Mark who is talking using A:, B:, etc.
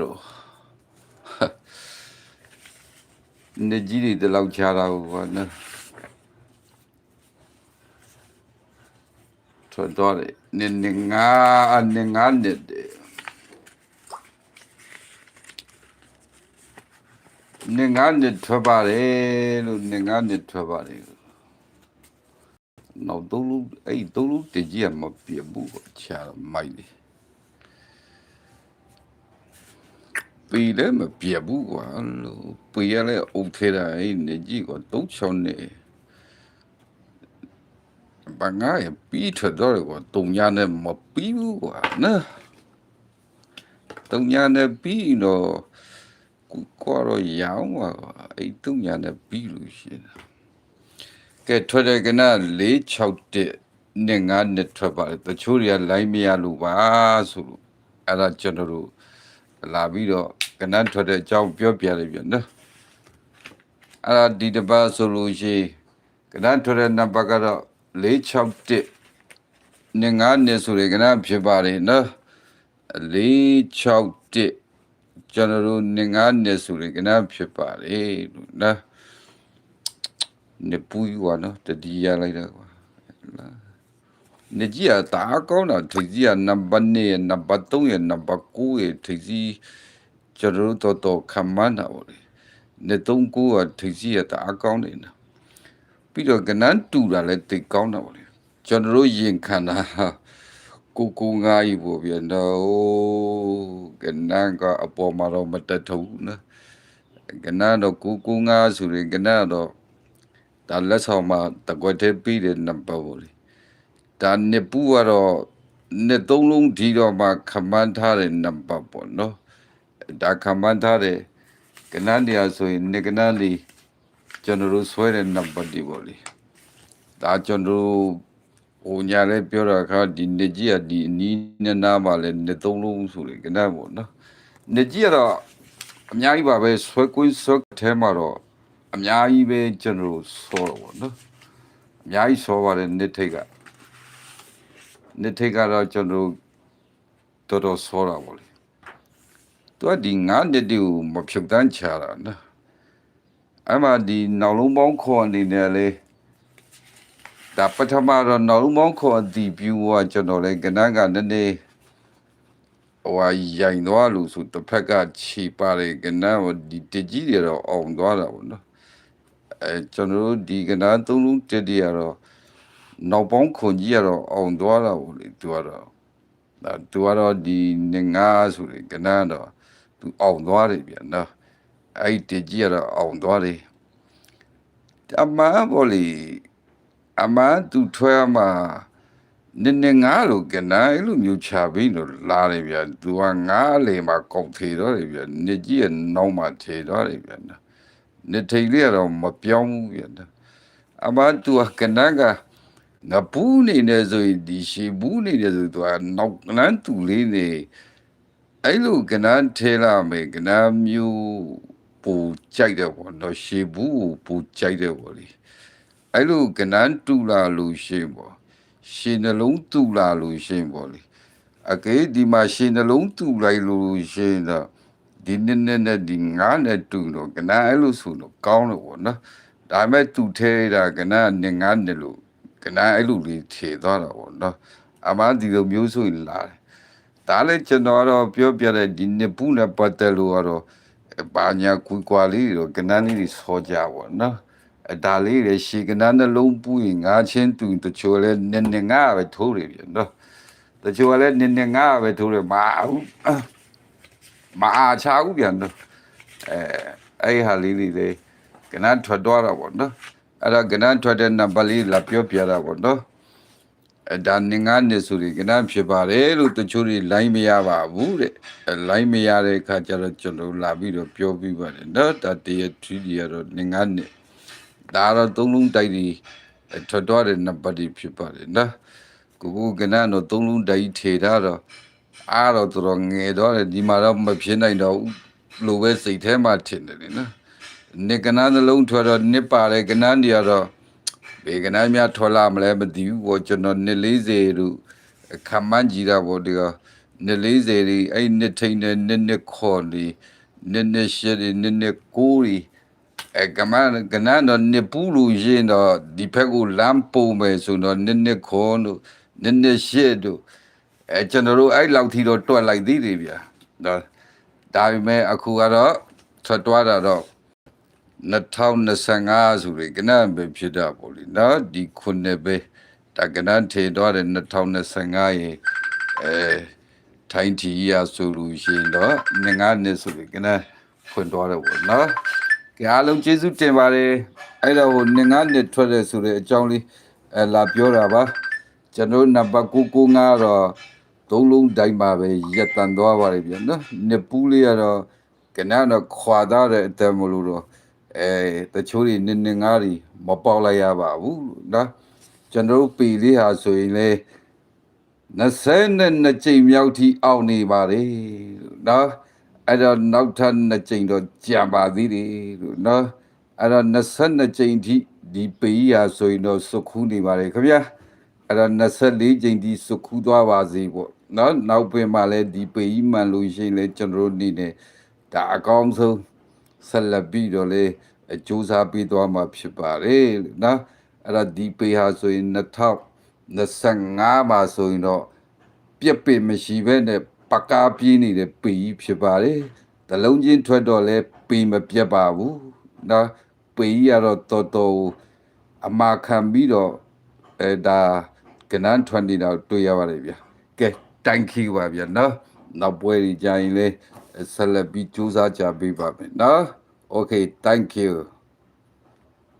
A: တော့နေကြီးတွေတလောက်ချတာကိုကွာနော်ထွက်တော့တယ်နေနေငါနေငါနေတယ်နေငါနေထွက်ပါတယ်လို့နေငါနေထွက်ပါတယ်လို့နောက်သုံးလုံးအဲ့သုံးလုံးတကြီးကမပြတ်ဘူးကွာချာမိုက်တယ် ပေလည်းမပြတ်ဘူးကွာလို့ပေရလဲအုတ်ထဲတာအဲ့နေကြီးကတုံးချောင်းနေဘာငါရပြီးထွက်တော့တယ်ကွာတုံညာနဲ့မပြီးဘူးကွာနော်တုံညာနဲ့ပြီးတော့ကိုကတော့ရောင်းပါကွာအဲ့တုံညာနဲ့ပြီးလို့ရှိရင်ကဲထွက်တယ်ကန461နဲ့ငါနဲ့ထွက်ပါတယ်တချို့တွေကလိုင်းမရလို့ပါဆိုလို့အဲ့ဒါကျွန်တော်တို့လာပြီးတော့ ကနန်းထွက်တဲ့အကြောင်းပြောပြလိုက်ပြန်နော်အဲ့ဒါဒီတစ်ပတ်ဆိုလို့ရှိရင်ကနန်းထွက်တဲ့နံပါတ်ကတော့461နေငါနေဆိုရယ်ကနန်းဖြစ်ပါတယ်နော်461ကျွန်တော်တို့နေငါနေဆိုရယ်ကနန်းဖြစ်ပါတယ်လို့နော်နေပူးရွာနော်တတိယလိုက်တာကွာလားနေကြီးကတာကောင်းတာထိပ်ကြီးကနံပါတ်2ရဲ့နံပါတ်3ရဲ့နံပါတ်9ရဲ့ထိပ်ကြီး ကျွန်တော်တို့တော့တော့ခံမှန်းတာပေါ့လေနေ3 9ကထိပ်ကြီးကတာကောင်းနေတယ်ပြီးတော့ကနန်းတူတာလည်းတိတ်ကောင်းတာပေါ့လေကျွန်တော်တို့ရင်ခံတာကိုကိုငါးကြီးပေါ့ဗျာတော့ကနန်းကအပေါ်မှာတော့မတက်ထုံးနော်ကနန်းတော့ကိုကိုငါးဆိုရင်ကနန်းတော့ဒါလက်ဆောင်မှာတကွက်သေးပြီးတဲ့နံပါတ်ပေါ့လေဒါနှစ်ပူကတော့နှစ်သုံးလုံးဒီတော့မှခမန်းထားတဲ့နံပါတ်ပေါ့နော် ဒါခမန်းထားတဲ့ကနန်းတရားဆိုရင်နှစ်ကနန်းလေးကျွန်တော်တို့ဆွဲတဲ့နံပါတ်ဒီပေါ့လေဒါကျွန်တော်တို့ဟိုညာလည်းပြောတာခါဒီနှစ်ကြီးကဒီအနီးနဲ့နားမှာလည်းနှစ်သုံးလုံးဆိုလေကနန်းပေါ့နော်နှစ်ကြီးကတော့အများကြီးပါပဲဆွဲကွင်းဆွဲထဲမှာတော့အများကြီးပဲကျွန်တော်တို့ဆောတော့ပေါ့နော်အများကြီးဆောပါတယ်နှစ်ထိတ်ကနှစ်ထိတ်ကတော့ကျွန်တော်တော်တော်ဆောတာပေါ့လေ သူကဒီငါးနှစ်တူမဖြုတ်တန်းချတာနော်အမှဒီနောက်လုံးပေါင်းခေါ်အနေနဲ့လေဒါပထမတော့နောက်လုံးပေါင်းခေါ်အတီးပြူကကျွန်တော်လေကနန်းကနည်းနည်းဟိုဟာရိုင်သွားလို့ဆိုတစ်ဖက်ကခြေပါတယ်ကနန်းကဒီတကြီးတွေတော့အောင်သွားတာပေါ့နော်အဲကျွန်တော်တို့ဒီကနန်းသုံးလုံးတက်တည်းကတော့နောက်ပေါင်းခွန်ကြီးကတော့အောင်သွားတာပေါ့လေသူကတော့ဒါ သူကတော့ဒီနေငါဆိုလေကနန်းတော့သူအောင်သွားတယ်ဗျာနော်အဲ့ဒီတကြီးကတော့အောင်သွားတယ်အမှန်ပေါ့လေအမှန်သူထွဲမှာနေနေငါလို့ကနန်းအဲ့လိုမျိုးချပြီးတော့လာတယ်ဗျာသူကငါလေမှာကောက်ထေတော့တယ်ဗျာနေကြီးရဲ့နောက်မှာထေတော့တယ်ဗျာနော်နေထိန်လေးကတော့မပြောင်းဘူးဗျာနော်အမှန်သူကကနန်းက ငါဘူးနေနေဆိုရင်ဒီရှေဘူးနေနေဆိုသူကနောက်ကနန်းတူလေးနေအဲ့လိုကနန်းထဲလာမယ်ကနန်းမျိုးပူကြိုက်တယ်ပေါ့နော်ရှေဘူးကိုပူကြိုက်တယ်ပေါ့လေအဲ့လိုကနန်းတူလာလို့ရှင်းပေါ့ရှေနှလုံးတူလာလို့ရှင်းပေါ့လေအကေဒီမှာရှေနှလုံးတူလိုက်လို့ရှင်းတော့ဒီနေ့နဲ့နဲ့ဒီငါးနဲ့တူတော့ကနန်းအဲ့လိုဆိုတော့ကောင်းလို့ပေါ့နော်ဒါပေမဲ့သူထဲတာကနန်းနဲ့ငါးနဲ့လို့ ကနန်းအဲ့လိုလေးခြေသွားတာပေါ့နော်အမှန်ဒီလိုမျိုးဆိုရင်လာတယ်ဒါလည်းကျွန်တော်တော့ပြောပြတဲ့ဒီနှစ်ပူးနဲ့ပတ်သက်လို့ကတော့ဘာညာကွီကွာလေးတော့ကနန်းလေးတွေဆောကြပေါ့နော်အဲဒါလေးတွေရှေကနန်းနှလုံးပူးရင်ငါချင်းတူတချို့လည်းနည်းနည်းငါပဲထိုးတယ်ပြန်နော်တချို့လည်းနည်းနည်းငါပဲထိုးတယ်မအောင်မအားချဘူးပြန်နော်အဲအဲ့ဟာလေးလေးတွေကနန်းထွက်သွားတာပေါ့နော် အဲ့ဒါကနန်းထွက်တဲ့နံပါတ်လေးလာပြောပြတာပေါ့နော်အဲ့ဒါနေငါနေဆိုရင်ကနန်းဖြစ်ပါတယ်လို့တချို့တွေလိုင်းမရပါဘူးတဲ့အဲ့လိုင်းမရတဲ့အခါကျတော့ကျွန်တော်လာပြီးတော့ပြောပြပါတယ်နော်ဒါတရထီးကြီးကတော့နေငါနေဒါတော့သုံးလုံးတိုက်ဒီအဲ့ထွက်သွားတဲ့နံပါတ်တွေဖြစ်ပါတယ်နော်ကိုကိုကနန်းတော့သုံးလုံးတိုက်ထေထားတော့အားတော့တော်တော်ငယ်တော့တယ်ဒီမှာတော့မဖြစ်နိုင်တော့ဘူးလို့ပဲစိတ်ထဲမှာထင်တယ်လေနော် နေကနာနှလုံးထွက်တော့နစ်ပါတယ်ကနာနေရတော့ဘေကနာများထွက်လာမလဲမသိဘူးဘောကျွန်တော်နှစ်40တို့ခမန်းကြီးတာဘောဒီကနှစ်40တွေအဲ့နှစ်ထိန်နဲ့နှစ်နှစ်ခေါ်နေနှစ်နှစ်ရှစ်တွေနှစ်နှစ်ကိုးတွေအဲကမန်ကနန်တော့နှစ်ပူးလို့ရင်တော့ဒီဘက်ကိုလမ်းပုံမယ်ဆိုတော့နှစ်နှစ်ခေါ်တို့နှစ်နှစ်ရှစ်တို့အဲကျွန်တော်တို့အဲ့လောက်ထိတော့တွက်လိုက်သေးတယ်ဗျာဒါဒါပေမဲ့အခုကတော့ထွက်သွားတာတော့ 2025ဆိုရင်ကနန်ပဲဖြစ်တာပေါ့လေနော်ဒီခုနှစ်ပဲတကနန်ထေတော့တဲ့2025ရေအဲထိုင်းတီရဆိုလို့ရှိရင်တော့ငငါးနှစ်ဆိုရင်ကနန်ဖွင့်သွားတော့ပေါ့နော်ကြအားလုံးကျေးဇူးတင်ပါတယ်အဲ့တော့ဟိုငငါးနှစ်ထွက်တဲ့ဆိုတဲ့အကြောင်းလေးအဲလာပြောတာပါကျွန်တော်နံပါတ်995တော့သုံးလုံးတိုင်းပါပဲရက်တန်သွားပါလိမ့်ဗျာနော်နှစ်ပူးလေးကတော့ကနန်တော့ခွာသားတဲ့အတမလို့တော့ အဲတချို့တွေနင်းနေငါးတွေမပေါက်လိုက်ရပါဘူးနော်ကျွန်တော်တို့ပေလေးဟာဆိုရင်လေ22ကြိမ်မြောက်ထိအောက်နေပါလေနော်အဲ့တော့နောက်ထပ်2ကြိမ်တော့ကြံပါသေးတယ်လို့နော်အဲ့တော့22ကြိမ်ထိဒီပေကြီးဟာဆိုရင်တော့စုခူးနေပါလေခင်ဗျာအဲ့တော့24ကြိမ်ထိစုခူးသွားပါစေပေါ့နော်နောက်ပင်မှလည်းဒီပေကြီးမှန်လို့ရှိရင်လေကျွန်တော်တို့နေနေဒါအကောင်းဆုံး ဆက်လက်ပြီးတော့လေအကျိုးစားပေးသွားမှာဖြစ်ပါတယ်လို့နော်အဲ့ဒါဒီပေဟာဆိုရင်2025မှာဆိုရင်တော့ပြက်ပင်မရှိဘဲနဲ့ပကားပြေးနေတဲ့ပေကြီးဖြစ်ပါတယ်တလုံးချင်းထွက်တော့လဲပေမပြတ်ပါဘူးနော်ပေကြီးကတော့တော်တော်အမာခံပြီးတော့အဲဒါကနန်း20တော့တွေ့ရပါတယ်ဗျာကဲ thank you ပါဗျာနော် နောက်ပွဲကြီးကြရင်လေဆက်လက်ပြီးစူးစမ်းကြပေးပါမယ်နော် okay thank you